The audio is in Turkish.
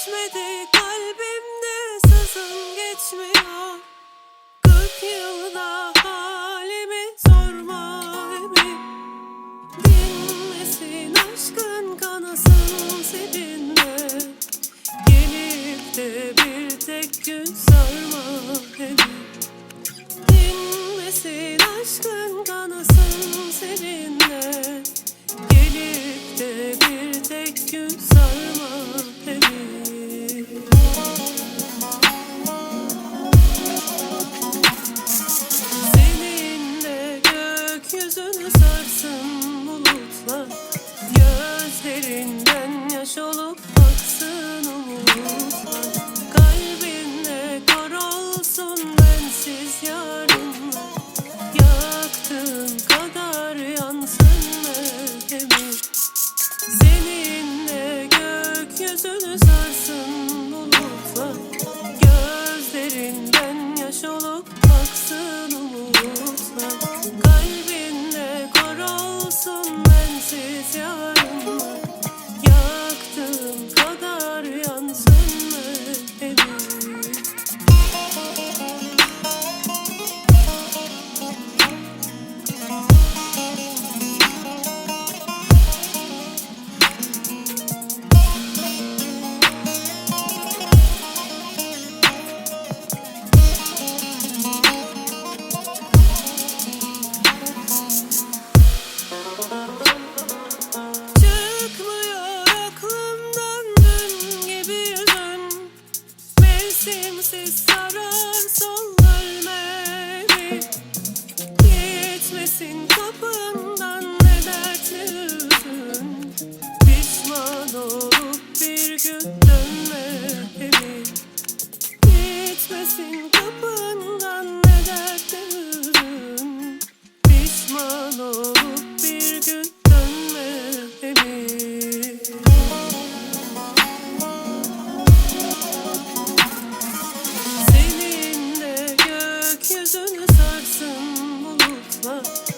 geçmedi kalbimde sızın geçmiyor love.